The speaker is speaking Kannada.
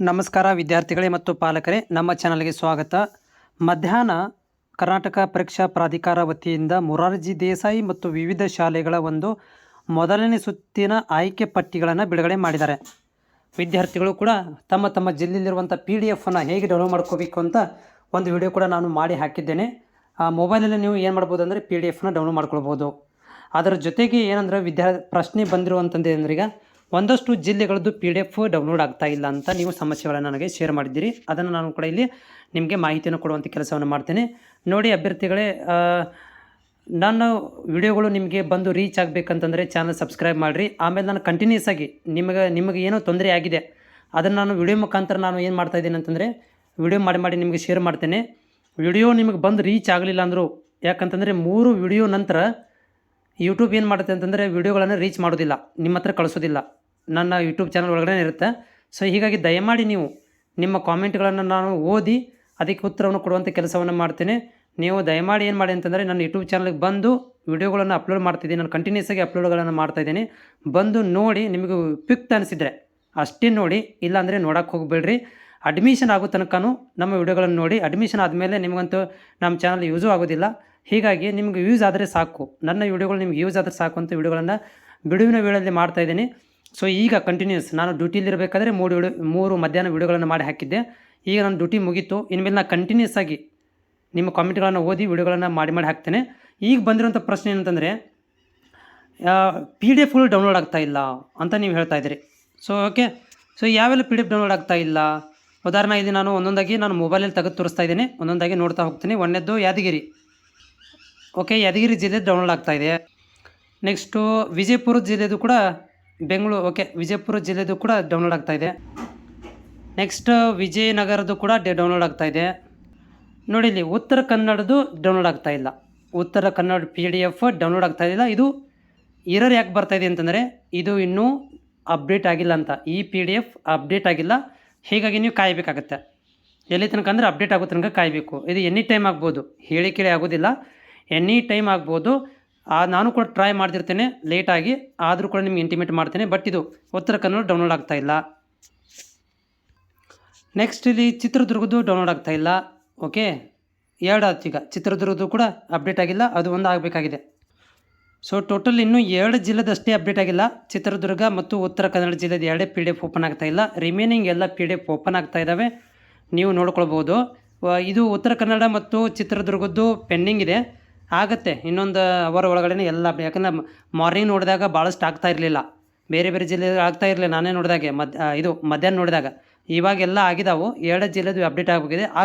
ನಮಸ್ಕಾರ ವಿದ್ಯಾರ್ಥಿಗಳೇ ಮತ್ತು ಪಾಲಕರೇ, ನಮ್ಮ ಚಾನಲ್ಗೆ ಸ್ವಾಗತ. ಮಧ್ಯಾಹ್ನ ಕರ್ನಾಟಕ ಪರೀಕ್ಷಾ ಪ್ರಾಧಿಕಾರ ವತಿಯಿಂದ ಮೊರಾರ್ಜಿ ದೇಸಾಯಿ ಮತ್ತು ವಿವಿಧ ಶಾಲೆಗಳ ಒಂದು ಮೊದಲನೇ ಸುತ್ತಿನ ಆಯ್ಕೆ ಪಟ್ಟಿಗಳನ್ನು ಬಿಡುಗಡೆ ಮಾಡಿದ್ದಾರೆ. ವಿದ್ಯಾರ್ಥಿಗಳು ಕೂಡ ತಮ್ಮ ತಮ್ಮ ಜಿಲ್ಲೆಯಲ್ಲಿರುವಂಥ ಪಿ ಡಿ ಎಫನ್ನು ಹೇಗೆ ಡೌನ್ಲೋಡ್ ಮಾಡ್ಕೋಬೇಕು ಅಂತ ಒಂದು ವಿಡಿಯೋ ಕೂಡ ನಾನು ಮಾಡಿ ಹಾಕಿದ್ದೇನೆ. ಆ ಮೊಬೈಲಲ್ಲಿ ನೀವು ಏನು ಮಾಡ್ಬೋದು ಅಂದರೆ ಪಿ ಡಿ ಎಫ್ನ ಡೌನ್ಲೋಡ್ ಮಾಡ್ಕೊಳ್ಬೋದು. ಅದರ ಜೊತೆಗೆ ಏನಂದ್ರೆ ವಿದ್ಯಾ ಪ್ರಶ್ನೆ ಬಂದಿರುವಂಥದ್ದು ಈಗ ಒಂದಷ್ಟು ಜಿಲ್ಲೆಗಳದ್ದು ಪಿ ಡಿ ಎಫ್ ಡೌನ್ಲೋಡ್ ಆಗ್ತಾ ಇಲ್ಲ ಅಂತ ನೀವು ಸಮಸ್ಯೆಗಳನ್ನು ನನಗೆ ಶೇರ್ ಮಾಡಿದ್ದೀರಿ. ಅದನ್ನು ನಾನು ಕೂಡ ಇಲ್ಲಿ ನಿಮಗೆ ಮಾಹಿತಿಯನ್ನು ಕೊಡುವಂಥ ಕೆಲಸವನ್ನು ಮಾಡ್ತೇನೆ. ನೋಡಿ ಅಭ್ಯರ್ಥಿಗಳೇ ನನ್ನ ವಿಡಿಯೋಗಳು ನಿಮಗೆ ಬಂದು ರೀಚ್ ಆಗಬೇಕಂತಂದರೆ ಚಾನಲ್ ಸಬ್ಸ್ಕ್ರೈಬ್ ಮಾಡಿರಿ. ಆಮೇಲೆ ನಾನು ಕಂಟಿನ್ಯೂಸ್ ಆಗಿ ನಿಮಗೆ ನಿಮಗೆ ಏನೋ ತೊಂದರೆ ಆಗಿದೆ, ಅದನ್ನು ನಾನು ವಿಡಿಯೋ ಮುಖಾಂತರ ನಾನು ಏನು ಮಾಡ್ತಾ ಇದ್ದೀನಿ ಅಂತಂದರೆ ವಿಡಿಯೋ ಮಾಡಿ ಮಾಡಿ ನಿಮಗೆ ಶೇರ್ ಮಾಡ್ತೇನೆ. ವಿಡಿಯೋ ನಿಮಗೆ ಬಂದು ರೀಚ್ ಆಗಲಿಲ್ಲ ಅಂದರು, ಯಾಕಂತಂದರೆ ಮೂರು ವಿಡಿಯೋ ನಂತರ ಯೂಟ್ಯೂಬ್ ಏನು ಮಾಡುತ್ತೆ ಅಂತಂದರೆ ವಿಡಿಯೋಗಳನ್ನು ರೀಚ್ ಮಾಡೋದಿಲ್ಲ, ನಿಮ್ಮ ಹತ್ರ ಕಳಿಸೋದಿಲ್ಲ. ನನ್ನ ಯೂಟ್ಯೂಬ್ ಚಾನಲ್ ಒಳಗಡೆ ಇರುತ್ತೆ. ಸೊ ಹೀಗಾಗಿ ದಯಮಾಡಿ ನೀವು ನಿಮ್ಮ ಕಾಮೆಂಟ್ಗಳನ್ನು ನಾನು ಓದಿ ಅದಕ್ಕೆ ಉತ್ತರವನ್ನು ಕೊಡುವಂಥ ಕೆಲಸವನ್ನು ಮಾಡ್ತೇನೆ. ನೀವು ದಯಮಾಡಿ ಏನು ಮಾಡಿ ಅಂತಂದರೆ ನನ್ನ ಯೂಟ್ಯೂಬ್ ಚಾನಲ್ಗೆ ಬಂದು ವೀಡಿಯೋಗಳನ್ನು ಅಪ್ಲೋಡ್ ಮಾಡ್ತಿದ್ದೀನಿ. ನಾನು ಕಂಟಿನ್ಯೂಸ್ ಆಗಿ ಅಪ್ಲೋಡ್ಗಳನ್ನು ಮಾಡ್ತಾಯಿದ್ದೀನಿ ಬಂದು ನೋಡಿ, ನಿಮಗೆ ಉಪಯುಕ್ತ ಅನಿಸಿದರೆ ಅಷ್ಟೇ ನೋಡಿ, ಇಲ್ಲಾಂದರೆ ನೋಡೋಕೆ ಹೋಗಬೇಡ್ರಿ. ಅಡ್ಮಿಷನ್ ಆಗೋ ತನಕನೂ ನಮ್ಮ ವಿಡಿಯೋಗಳನ್ನು ನೋಡಿ ಅಡ್ಮಿಷನ್ ಆದಮೇಲೆ ನಿಮಗಂತೂ ನಮ್ಮ ಚಾನಲ್ ಯೂಸೂ ಆಗೋದಿಲ್ಲ. ಹೀಗಾಗಿ ನಿಮ್ಗೆ ಯೂಸ್ ಆದರೆ ಸಾಕು. ನನ್ನ ವಿಡಿಯೋಗಳು ನಿಮ್ಗೆ ಯೂಸ್ ಆದರೆ ಸಾಕು ಅಂತ ವಿಡಿಯೋಗಳನ್ನು ಬಿಡುವಿನ ವೇಳೆಯಲ್ಲಿ ಮಾಡ್ತಾ ಇದ್ದೀನಿ. ಸೊ ಈಗ ಕಂಟಿನ್ಯೂಸ್ ನಾನು ಡ್ಯೂಟಿಲಿರಬೇಕಾದ್ರೆ ಮೂರು ವಿಡಿಯೋ ಮೂರು ಮಧ್ಯಾಹ್ನ ವಿಡಿಯೋಗಳನ್ನು ಮಾಡಿ ಹಾಕಿದ್ದೆ. ಈಗ ನನ್ನ ಡ್ಯೂಟಿ ಮುಗೀತು. ಇನ್ಮೇಲೆ ನಾನು ಕಂಟಿನ್ಯೂಸ್ ಆಗಿ ನಿಮ್ಮ ಕಾಮೆಂಟ್ಗಳನ್ನು ಓದಿ ವಿಡಿಯೋಗಳನ್ನು ಮಾಡಿ ಮಾಡಿ ಹಾಕ್ತೇನೆ. ಈಗ ಬಂದಿರೋಂಥ ಪ್ರಶ್ನೆ ಏನಂತಂದರೆ ಪಿ ಡಿ ಎಫ್ಗಳು ಡೌನ್ಲೋಡ್ ಆಗ್ತಾ ಇಲ್ಲ ಅಂತ ನೀವು ಹೇಳ್ತಾ ಇದ್ದೀರಿ. ಸೊ ಓಕೆ ಸೊ ಯಾವೆಲ್ಲ ಪಿ ಡಿ ಎಫ್ ಡೌನ್ಲೋಡ್ ಆಗ್ತಾ ಇಲ್ಲ? ಉದಾಹರಣೆ ಇದು ನಾನು ಒಂದೊಂದಾಗಿ ನಾನು ಮೊಬೈಲಲ್ಲಿ ತೆಗೆದು ತೋರಿಸ್ತಾ ಇದ್ದೀನಿ. ಒಂದೊಂದಾಗಿ ನೋಡ್ತಾ ಹೋಗ್ತೀನಿ. ಒಂದೇದ್ದು ಯಾದಗಿರಿ. ಓಕೆ ಯಾದಗಿರಿ ಜಿಲ್ಲೆ ಡೌನ್ಲೋಡ್ ಆಗ್ತಾ ಇದೆ. ನೆಕ್ಸ್ಟು ವಿಜಯಪುರ ಜಿಲ್ಲೆದು ಕೂಡ ಬೆಂಗಳೂರು ಓಕೆ ವಿಜಯಪುರ ಜಿಲ್ಲೆದು ಕೂಡ ಡೌನ್ಲೋಡ್ ಆಗ್ತಾ ಇದೆ. ನೆಕ್ಸ್ಟ್ ವಿಜಯನಗರದ್ದು ಕೂಡ ಡೌನ್ಲೋಡ್ ಆಗ್ತಾ ಇದೆ. ನೋಡಿ ಇಲ್ಲಿ, ಉತ್ತರ ಕನ್ನಡದ್ದು ಡೌನ್ಲೋಡ್ ಆಗ್ತಾ ಇಲ್ಲ. Uttara Kannada P D F download ಆಗ್ತಾ ಇಲ್ಲ. ಇದು ಎರರ್ ಯಾಕೆ ಬರ್ತಾ ಇದೆ ಅಂತಂದರೆ, ಇದು ಇನ್ನೂ ಅಪ್ಡೇಟ್ ಆಗಿಲ್ಲ ಅಂತ. ಈ ಪಿ ಡಿ ಎಫ್ ಅಪ್ಡೇಟ್ ಆಗಿಲ್ಲ. ಹೀಗಾಗಿ ನೀವು ಕಾಯಬೇಕಾಗತ್ತೆ. ಎಲ್ಲಿ ತನಕ ಅಂದರೆ ಅಪ್ಡೇಟ್ ಆಗೋ ತನಕ ಕಾಯಬೇಕು. ಇದು ಎನಿ ಟೈಮ್ ಆಗ್ಬೋದು. ಹೇಳಿ ಕೇಳಿ ಆಗೋದಿಲ್ಲ. ಎನಿ ಟೈಮ್ ಆಗ್ಬೋದು. ಆ, ನಾನು ಕೂಡ ಟ್ರೈ ಮಾಡ್ತಿರ್ತೇನೆ ಲೇಟಾಗಿ ಆದರೂ ಕೂಡ ನಿಮ್ಗೆ ಇಂಟಿಮೇಟ್ ಮಾಡ್ತೇನೆ. ಬಟ್ ಇದು ಉತ್ತರ ಕನ್ನಡ ಡೌನ್ಲೋಡ್ ಆಗ್ತಾ ಇಲ್ಲ. ನೆಕ್ಸ್ಟ್ ಇಲ್ಲಿ ಚಿತ್ರದುರ್ಗದ್ದು ಡೌನ್ಲೋಡ್ ಆಗ್ತಾ ಇಲ್ಲ. ಓಕೆ ಎರಡು ಈಗ. ಚಿತ್ರದುರ್ಗದ್ದು ಕೂಡ ಅಪ್ಡೇಟ್ ಆಗಿಲ್ಲ. ಅದು ಒಂದು ಆಗಬೇಕಾಗಿದೆ. ಸೊ ಟೋಟಲ್ ಇನ್ನೂ ಎರಡು ಜಿಲ್ಲೆದಷ್ಟೇ ಅಪ್ಡೇಟ್ ಆಗಿಲ್ಲ. ಚಿತ್ರದುರ್ಗ ಮತ್ತು ಉತ್ತರ ಕನ್ನಡ ಜಿಲ್ಲೆದ ಎರಡೇ ಪಿ ಡಿ ಎಫ್ ಓಪನ್ ಆಗ್ತಾ ಇಲ್ಲ. ರಿಮೈನಿಂಗ್ ಎಲ್ಲ ಪಿ ಡಿ ಎಫ್ ಓಪನ್ ಆಗ್ತಾ ಇದ್ದಾವೆ ನೀವು ನೋಡ್ಕೊಳ್ಬೋದು. ಇದು ಉತ್ತರ ಕನ್ನಡ ಮತ್ತು ಚಿತ್ರದುರ್ಗದ್ದು ಪೆಂಡಿಂಗ್ ಇದೆ. ಆಗತ್ತೆ. ಇನ್ನೊಂದು ಅವರ್ ಒಳಗಡೆ ಎಲ್ಲ ಯಾಕಂದ್ರೆ ಮಾರ್ನಿಂಗ್ ನೋಡಿದಾಗ ಭಾಳಷ್ಟು ಆಗ್ತಾ ಇರಲಿಲ್ಲ. ಬೇರೆ ಬೇರೆ ಜಿಲ್ಲೆ ಆಗ್ತಾ ಇರಲಿಲ್ಲ. ನಾನೇ ನೋಡಿದಾಗೆ ಮದ್ ಇದು ಮಧ್ಯಾಹ್ನ ನೋಡಿದಾಗ. ಇವಾಗೆಲ್ಲ ಆಗಿದಾವು. ಎರಡು ಜಿಲ್ಲೆದು ಅಪ್ಡೇಟ್ ಆಗೋಗಿದೆ ಆಗತ್ತೆ.